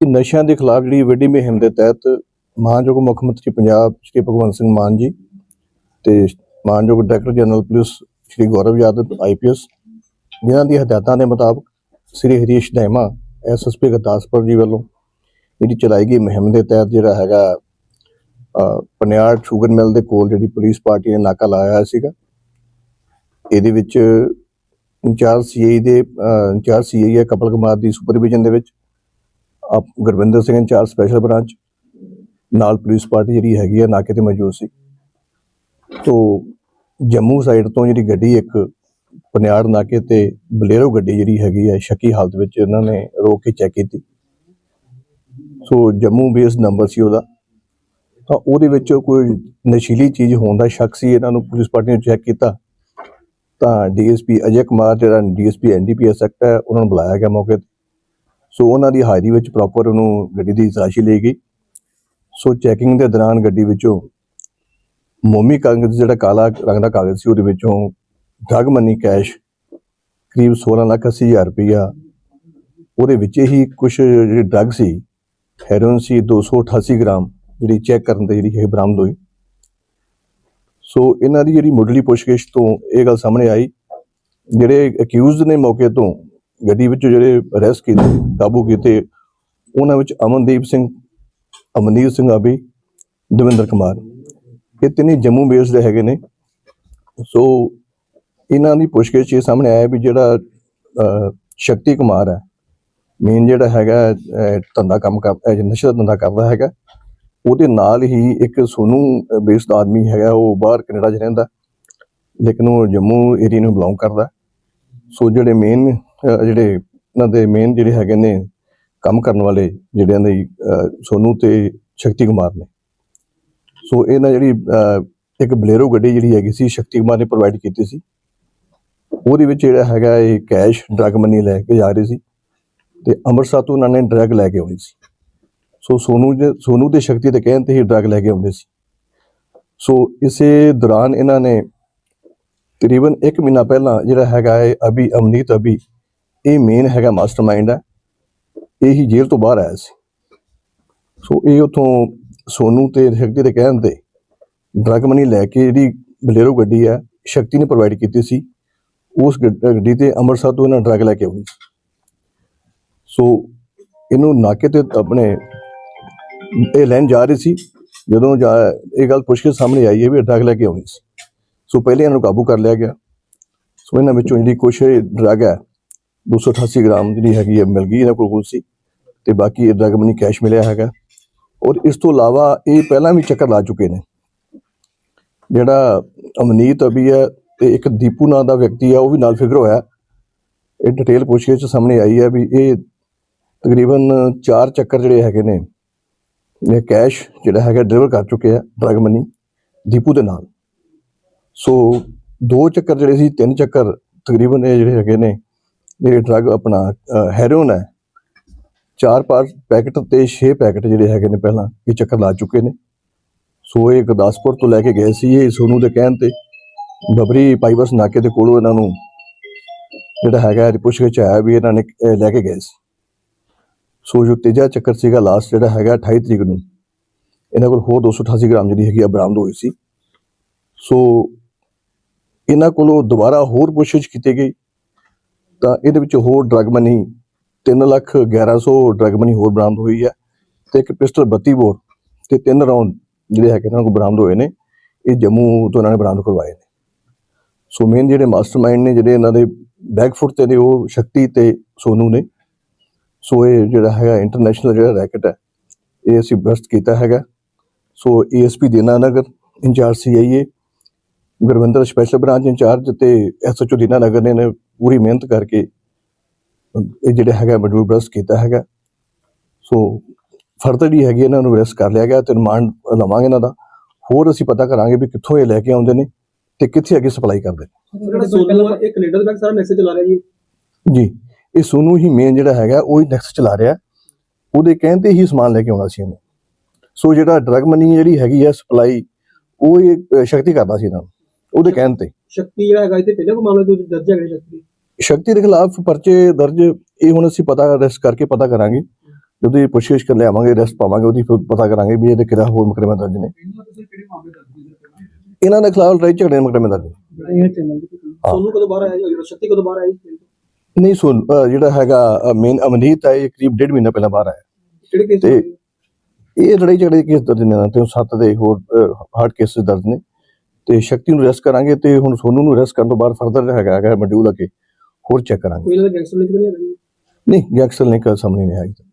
ਕਿ ਨਸ਼ਿਆਂ ਦੇ ਖਿਲਾਫ ਜਿਹੜੀ ਵੱਡੀ ਮੁਹਿੰਮ ਦੇ ਤਹਿਤ ਮਾਨਯੋਗ ਮੁੱਖ ਮੰਤਰੀ ਪੰਜਾਬ ਸ਼੍ਰੀ ਭਗਵੰਤ ਸਿੰਘ ਮਾਨ ਜੀ ਤੇ ਮਾਨਯੋਗ director general police Shri Gaurav Yadav IPS ਜਿਨ੍ਹਾਂ ਦੀ ਹਦਾਇਤਾਂ ਦੇ ਮੁਤਾਬਕ ਸ੍ਰੀ ਹਰੀਸ਼ ਦੈਮਾ ਐਸਐਸਪੀ ਗੁਰਦਾਸਪੁਰ ਜੀ ਵੱਲੋਂ ਜਿਹੜੀ ਚਲਾਈ ਗਈ ਮੁਹਿੰਮ ਦੇ ਤਹਿਤ ਜਿਹੜਾ ਹੈਗਾ ਅਹ, ਪਨਿਆੜ ਸ਼ੂਗਰ ਮਿਲ ਦੇ ਕੋਲ ਜਿਹੜੀ ਪੁਲਿਸ ਪਾਰਟੀ ਨੇ ਨਾਕਾ ਲਾਇਆ ਹੋਇਆ ਸੀਗਾ। ਇਹਦੇ ਵਿੱਚ ਇੰਚਾਰਜ ਸੀਆਈ ਦੇ ਅਹ, ਇੰਚਾਰਜ ਸੀਆਈ ਹੈ ਕਪਲ ਕੁਮਾਰ ਦੀ ਸੁਪਰਵਿਜ਼ਨ ਦੇ ਵਿੱਚ। ਆਪ Gurvinder Singh in charge special branch ਨਾਲ ਪੁਲਿਸ ਪਾਰਟੀ ਜਿਹੜੀ ਹੈਗੀ ਆ, ਨਾਕੇ ਤੇ ਮੌਜੂਦ ਸੀ। ਤੋਂ ਜੰਮੂ ਸਾਈਡ ਤੋਂ ਜਿਹੜੀ ਗੱਡੀ ਇੱਕ ਪਨਿਆੜ ਨਾਕੇ ਤੇ ਬਲੇਰੋ ਗੱਡੀ ਜਿਹੜੀ ਹੈਗੀ ਹੈ ਸ਼ੱਕੀ ਹਾਲਤ ਵਿੱਚ ਇਹਨਾਂ ਨੇ ਰੋਕ ਕੇ ਚੈੱਕ ਕੀਤੀ। ਸੋ ਜੰਮੂ ਬੇਸ ਨੰਬਰ ਸੀ ਉਹਦਾ। ਤਾਂ ਉਹਦੇ ਵਿੱਚ ਕੋਈ ਨਸ਼ੀਲੀ ਚੀਜ਼ ਹੋਣ ਦਾ ਸ਼ੱਕ ਸੀ, ਇਹਨਾਂ ਨੂੰ ਪੁਲਿਸ ਪਾਰਟੀ ਨੇ ਚੈੱਕ ਕੀਤਾ। ਤਾਂ ਡੀਐਸਪੀ ਅਜੇ ਕੁਮਾਰ, ਜਿਹੜਾ ਡੀਐਸਪੀ ਐਨਡੀਪੀਐਸ ਐਕਟ ਹੈ, ਉਹਨਾਂ ਨੂੰ ਬੁਲਾਇਆ ਗਿਆ ਮੌਕੇ ਤੇ। ਸੋ ਉਹਨਾਂ ਦੀ ਹਾਜ਼ਰੀ ਵਿੱਚ ਪ੍ਰੋਪਰ ਉਹਨੂੰ ਗੱਡੀ ਦੀ ਤਲਾਸ਼ੀ ਲਈ ਗਈ। ਸੋ ਚੈਕਿੰਗ ਦੇ ਦੌਰਾਨ ਗੱਡੀ ਵਿੱਚੋਂ ਮੋਮੀ ਕਾਗਜ਼ ਜਿਹੜਾ ਕਾਲਾ ਰੰਗ ਦਾ ਕਾਗਜ਼ ਸੀ, ਉਹਦੇ ਵਿੱਚੋਂ ਡਰਗ ਮਨੀ ਕੈਸ਼ ਕਰੀਬ 16 ਲੱਖ 80 ਹਜ਼ਾਰ ਰੁਪਇਆ ਉਹਦੇ ਵਿੱਚ ਹੀ ਕੁਝ ਜਿਹੜੀ ਡਰਗ ਸੀ ਹੈਰੋਇਨ ਸੀ 288 ਗ੍ਰਾਮ ਜਿਹੜੀ ਚੈੱਕ ਕਰਨ ਤੇ ਜਿਹੜੀ ਇਹ ਬਰਾਮਦ ਹੋਈ। ਸੋ ਇਹਨਾਂ ਦੀ ਜਿਹੜੀ ਮੁੱਢਲੀ ਪੁੱਛਗਿੱਛ ਤੋਂ ਇਹ ਗੱਲ ਸਾਹਮਣੇ ਆਈ, ਜਿਹੜੇ ਅਕਿਊਜ਼ਡ ਨੇ ਮੌਕੇ ਤੋਂ ਗੱਡੀ ਵਿੱਚ ਜਿਹੜੇ ਅਰੈਸਟ ਕੀਤੇ, ਕਾਬੂ ਕੀਤੇ, ਉਹਨਾਂ ਵਿੱਚ ਅਮਨਦੀਪ ਸਿੰਘ, ਅਮਨੀਤ ਸਿੰਘ ਆਬੀ, ਦਵਿੰਦਰ ਕੁਮਾਰ। ਇਹ ਤਿੰਨੇ ਜੰਮੂ ਬੇਸ ਦੇ ਹੈਗੇ ਨੇ। ਸੋ ਇਹਨਾਂ ਦੀ ਪੁੱਛਗਿੱਛ ਇਹ ਸਾਹਮਣੇ ਆਇਆ ਵੀ ਜਿਹੜਾ ਸ਼ਕਤੀ ਕੁਮਾਰ ਹੈ ਮੇਨ ਜਿਹੜਾ ਹੈਗਾ ਧੰਦਾ ਕੰਮ ਕਰਦਾ ਨਸ਼ਾ ਧੰਦਾ ਕਰਦਾ ਹੈਗਾ। ਉਹਦੇ ਨਾਲ ਹੀ ਇੱਕ ਸੋਨੂ ਬੇਸਡ ਆਦਮੀ ਹੈਗਾ, ਉਹ ਬਾਹਰ ਕੈਨੇਡਾ 'ਚ ਰਹਿੰਦਾ, ਲੇਕਿਨ ਉਹ ਜੰਮੂ ਏਰੀਆ ਨੂੰ ਬਿਲੋਂਗ ਕਰਦਾ। ਸੋ ਜਿਹੜੇ ਮੇਨ ਜਿਹੜੇ ਇਹਨਾਂ ਦੇ ਮੇਨ ਜਿਹੜੇ ਹੈਗੇ ਨੇ ਕੰਮ ਕਰਨ ਵਾਲੇ ਜਿਹੜਿਆਂ ਦੇ ਸੋਨੂ ਤੇ ਸ਼ਕਤੀ ਕੁਮਾਰ ਨੇ। ਸੋ ਇਹਨਾਂ ਜਿਹੜੀ ਇੱਕ ਬਲੇਰੋ ਗੱਡੀ ਜਿਹੜੀ ਹੈਗੀ ਸੀ, ਸ਼ਕਤੀ ਕੁਮਾਰ ਨੇ ਪ੍ਰੋਵਾਈਡ ਕੀਤੀ ਸੀ। ਉਹਦੇ ਵਿੱਚ ਜਿਹੜਾ ਹੈਗਾ ਇਹ ਕੈਸ਼ ਡਰਗ ਮਨੀ ਲੈ ਕੇ ਜਾ ਰਹੇ ਸੀ ਤੇ ਅੰਮ੍ਰਿਤਸਰ ਤੋਂ ਉਹਨਾਂ ਨੇ ਡਰਗ ਲੈ ਕੇ ਆਉਣੀ ਸੀ। ਸੋ ਸੋਨੂ ਦੇ ਸੋਨੂ ਦੇ ਸ਼ਕਤੀ ਦੇ ਕਹਿਣ ਤੇ ਹੀ ਡਰਗ ਲੈ ਕੇ ਆਉਂਦੇ ਸੀ। ਸੋ ਇਸੇ ਦੌਰਾਨ ਇਹਨਾਂ ਨੇ ਤਕਰੀਬਨ 1 ਮਹੀਨਾ ਪਹਿਲਾਂ ਜਿਹੜਾ ਹੈਗਾ ਹੈ ਅਭੀ, ਅਮਨੀਤ ਅਭੀ ਇਹ ਮੇਨ ਹੈਗਾ ਮਾਸਟਰਮਾਈਂਡ ਹੈ। ਇਹ ਹੀ ਜੇਲ੍ਹ ਤੋਂ ਬਾਹਰ ਆਇਆ ਸੀ। ਸੋ ਇਹ ਉਥੋਂ ਸੋਨੂ ਤੇ ਸ਼ਕਤੀ ਦੇ ਕਹਿਣ ਤੇ ਡਰਗ ਮਨੀ ਲੈ ਕੇ ਜਿਹੜੀ ਬਲੇਰੋ ਗੱਡੀ ਹੈ, ਸ਼ਕਤੀ ਨੇ ਪ੍ਰੋਵਾਈਡ ਕੀਤੀ ਸੀ। ਉਸ ਗੱਡੀ ਤੇ ਅੰਮ੍ਰਿਤਸਰ ਤੋਂ ਇਹਨਾਂ ਡਰਗ ਲੈ ਕੇ ਆਉਣੀ ਸੀ ਸੋ ਇਹਨੂੰ ਨਾਕੇ ਤੇ ਆਪਣੇ ਇਹ ਲੈਣ ਜਾ ਰਹੀ ਸੀ। ਜਦੋਂ ਜਾ ਇਹ ਗੱਲ ਪੁੱਛ ਕੇ ਸਾਹਮਣੇ ਆਈ ਹੈ ਵੀ ਡਰਗ ਲੈ ਕੇ ਆਉਣੀ ਸੀ। ਸੋ ਪਹਿਲੇ ਇਹਨਾਂ ਨੂੰ ਕਾਬੂ ਕਰ ਲਿਆ ਗਿਆ। ਸੋ ਇਹਨਾਂ ਵਿੱਚੋਂ ਜਿਹੜੀ ਕੁਛ ਡਰਗ ਹੈ 288 ਗ੍ਰਾਮ ਜਿਹੜੀ ਹੈਗੀ ਹੈ ਮਿਲ ਗਈ ਇਹਨਾਂ ਕੋਲ ਕੋਲ ਸੀ ਤੇ ਬਾਕੀ ਇਹ ਡਰਗ ਮਨੀ ਕੈਸ਼ ਮਿਲਿਆ ਹੈਗਾ। ਔਰ ਇਸ ਤੋਂ ਇਲਾਵਾ ਇਹ ਪਹਿਲਾਂ ਵੀ ਚੱਕਰ ਲਾ ਚੁੱਕੇ ਨੇ। ਜਿਹੜਾ ਅਮਨੀਤ ਅਭੀ ਹੈ ਤੇ ਇੱਕ ਦੀਪੂ ਨਾਂ ਦਾ ਵਿਅਕਤੀ ਆ ਉਹ ਵੀ ਨਾਲ ਫਿਗਰ ਹੋਇਆ। ਇਹ ਡਿਟੇਲ ਪੁੱਛਗਿੱਛ 'ਚ ਸਾਹਮਣੇ ਆਈ ਹੈ ਵੀ ਇਹ ਤਕਰੀਬਨ 4 ਚੱਕਰ ਜਿਹੜੇ ਹੈਗੇ ਨੇ, ਇਹ ਕੈਸ਼ ਜਿਹੜਾ ਹੈਗਾ ਡਿਲੀਵਰ ਕਰ ਚੁੱਕੇ ਆ ਡਰਗ ਮਨੀ ਦੀਪੂ ਦੇ ਨਾਲ। ਸੋ ਦੋ ਚੱਕਰ ਜਿਹੜੇ ਸੀ, ਤਿੰਨ ਚੱਕਰ ਤਕਰੀਬਨ ਇਹ ਜਿਹੜੇ ਹੈਗੇ ਨੇ ਜਿਹੜੇ ਡਰਗ ਆਪਣਾ ਹੈਰੋਨ ਹੈ, ਚਾਰ ਪਾਰ ਪੈਕਟ ਤੇ 6 ਪੈਕਟ ਜਿਹੜੇ ਹੈਗੇ ਨੇ ਪਹਿਲਾਂ, ਇਹ ਚੱਕਰ ਲਾ ਚੁੱਕੇ ਨੇ। ਸੋ ਇਹ ਗੁਰਦਾਸਪੁਰ ਤੋਂ ਲੈ ਕੇ ਗਏ ਸੀ ਇਹ ਸੋਨੂ ਦੇ ਕਹਿਣ ਤੇ। ਬਬਰੀ ਪਾਈਬਸ ਨਾਕੇ ਦੇ ਕੋਲੋਂ ਇਹਨਾਂ ਨੂੰ ਜਿਹੜਾ ਹੈਗਾ ਪੁੱਛ ਕੇ ਆਇਆ ਵੀ ਇਹਨਾਂ ਨੇ ਲੈ ਕੇ ਗਏ ਸੀ। ਸੋ ਜੋ ਤੀਜਾ ਚੱਕਰ ਸੀਗਾ ਲਾਸਟ ਜਿਹੜਾ ਹੈਗਾ 28 ਤਰੀਕ ਨੂੰ। ਇਹਨਾਂ ਕੋਲ ਹੋਰ 288 ਗ੍ਰਾਮ ਜਿਹੜੀ ਹੈਗੀ ਆ ਬਰਾਮਦ ਹੋਈ ਸੀ। ਸੋ ਇਹਨਾਂ ਕੋਲੋਂ ਦੁਬਾਰਾ ਹੋਰ ਪੁੱਛਗਿੱਛ ਕੀਤੀ ਗਈ। ਤਾਂ ਇਹਦੇ ਵਿੱਚ ਹੋਰ drug money 3 lakh 1100 drug money ਹੋਰ ਬਰਾਮਦ ਹੋਈ ਹੈ ਤੇ ਇੱਕ ਪਿਸਟਲ 32 ਬੋਰ ਤੇ ਤਿੰਨ ਰਾਉਂਡ ਜਿਹੜੇ ਹੈਗੇ ਇਹਨਾਂ ਕੋਲ ਬਰਾਮਦ ਹੋਏ ਨੇ। ਇਹ ਜੰਮੂ ਤੋਂ ਇਹਨਾਂ ਨੇ ਬਰਾਮਦ ਕਰਵਾਏ ਨੇ। ਸੋ ਮੇਨ ਜਿਹੜੇ ਮਾਸਟਰਮਾਈਂਡ ਨੇ, ਜਿਹੜੇ ਇਹਨਾਂ ਦੇ ਬੈਕਫੁੱਟ ਤੇ ਨੇ, ਉਹ ਸ਼ਕਤੀ ਤੇ ਸੋਨੂ ਨੇ। ਸੋ ਇਹ ਜਿਹੜਾ ਹੈਗਾ ਇੰਟਰਨੈਸ਼ਨਲ ਜਿਹੜਾ ਰੈਕਟ ਹੈ, ਇਹ ਅਸੀਂ ਬਸਟ ਕੀਤਾ ਹੈਗਾ। So ASP Dinanagar in charge CIA Gurvinder special branch in charge ਤੇ ਐਸਐਚਓ ਦੀਨਾਨਗਰ ਨੇ ਨੇ ਪੂਰੀ ਮਿਹਨਤ ਕਰਕੇ ਇਹ ਜਿਹੜਾ ਹੈਗਾ ਮਡੂਲ ਬਸਟ ਕੀਤਾ ਹੈਗਾ। ਸੋ ਫਰਦਰ ਹੀ ਹੈਗੀ ਇਹਨਾਂ ਨੂੰ ਅਰੈਸਟ ਕਰ ਲਿਆ ਗਿਆ ਤੇ ਰਿਮਾਂਡ ਲਵਾਂਗੇ ਇਹਨਾਂ ਦਾ। ਹੋਰ ਅਸੀਂ ਪਤਾ ਕਰਾਂਗੇ ਵੀ ਕਿੱਥੋਂ ਇਹ ਲੈ ਕੇ ਆਉਂਦੇ ਨੇ ਤੇ ਕਿੱਥੇ ਅੱਗੇ ਸਪਲਾਈ ਕਰਦੇ ਨੇ। ਜਿਹੜਾ ਸੋਨੂ ਆ ਇਹ ਕੈਨੇਡਾ ਦੇ ਬੈਕ ਸਾਰਾ ਮੈਸੇਜ ਚਲਾ ਰਿਹਾ ਜੀ। ਜੀ ਇਹ ਸੋਨੂ ਹੀ ਮੇਨ ਜਿਹੜਾ ਹੈਗਾ ਉਹ ਹੀ ਨੈਕਸਟ ਚਲਾ ਰਿਹਾ। ਉਹਦੇ ਕਹਿਣ ਤੇ ਹੀ ਸਮਾਨ ਲੈ ਕੇ ਆਉਣਾ ਸੀ ਇਹਨੇ। ਸੋ ਜਿਹੜਾ ਡਰਗ ਮਨੀ ਜਿਹੜੀ ਹੈਗੀ ਹੈ ਸਪਲਾਈ ਉਹ ਇਹ ਸ਼ਕਤੀ ਕਰਦਾ ਸੀ ਇਹਨਾਂ ਨੂੰ। ਉਹਦੇ ਕਹਿਣ ਤੇ। ਸ਼ਕਤੀ ਜਿਹੜਾ ਹੈਗਾ ਇੱਥੇ ਪਹਿਲਾਂ ਕੋ ਮਾਮਲੇ ਦੋ ਦਰਜ ਹੈਗੇ ਸ਼ਕਤੀ ਸ਼ਕਤੀ ਦੇ ਖਿਲਾਫ ਪਰਚੇ ਦਰਜ ਇਹ ਹੁਣ ਅਸੀਂ ਪਤਾ ਅਰੈਸਟ ਕਰਕੇ ਪਤਾ ਕਰਾਂਗੇ। ਜਦੋਂ ਇਹ ਪੁੱਛਿਸ਼ ਕਰ ਲਿਆਵਾਂਗੇ ਅਰੈਸਟ ਪਾਵਾਂਗੇ ਉਹਦੀ ਫਿਰ ਪਤਾ ਕਰਾਂਗੇ ਵੀ ਇਹਦੇ ਕਿਹੜਾ ਹੋਰ ਮੁਕੱਦਮਾ ਦਰਜ ਨੇ। ਇਹਨਾਂ ਦੇ ਖਿਲਾਫ ਲੜਾਈ ਝਗੜੇ ਦੇ ਮੁਕੱਦਮੇ ਦਰਜ ਸੋਨੂੰ ਕਦੋਂ ਬਾਹਰ ਆਇਆ ਜੀ? ਸ਼ਕਤੀ ਕਦੋਂ ਬਾਹਰ ਆਈ? ਨਹੀਂ ਸੁਣ ਜਿਹੜਾ ਹੈਗਾ ਮੇਨ ਅਮਨੀਤ ਹੈ ਇਹ ਕਰੀਬ ਡੇਢ ਮਹੀਨਾ ਪਹਿਲਾਂ ਬਾਹਰ ਆਇਆ। ਕਿਹੜੇ ਕੇਸ ਇਹ ਲੜਾਈ ਝਗੜੇ ਦੇ ਕੇਸ ਦਰਜ ਨੇ ਤੇ ਉਹ ਸੱਤ ਦੇ ਹੋਰ ਹਾਰਡ ਕੇਸਿਸ ਦਰਜ ਨੇ। ਤੇ ਸ਼ਕਤੀ ਨੂੰ ਅਰੈਸਟ ਕਰਾਂਗੇ ਤੇ ਹੁਣ ਸੋਨੂ ਨੂੰ ਅਰੈਸਟ ਕਰਨ ਤੋਂ ਬਾਅਦ ਫਰਦਰ ਹੈਗਾ ਹੈਗਾ ਮੋਡਿਊਲ ਅਕੇ ਹੋਰ ਚੈੱਕ ਕਰਾਂਗੇ। ਕੋਈ ਗੈਂਗਸਟਰ ਨਹੀਂ ਨਹੀਂ ਗੈਂਗਸਟਰ ਲਿੰਕ ਸਾਹਮਣੇ ਨਹੀਂ ਆਇਆ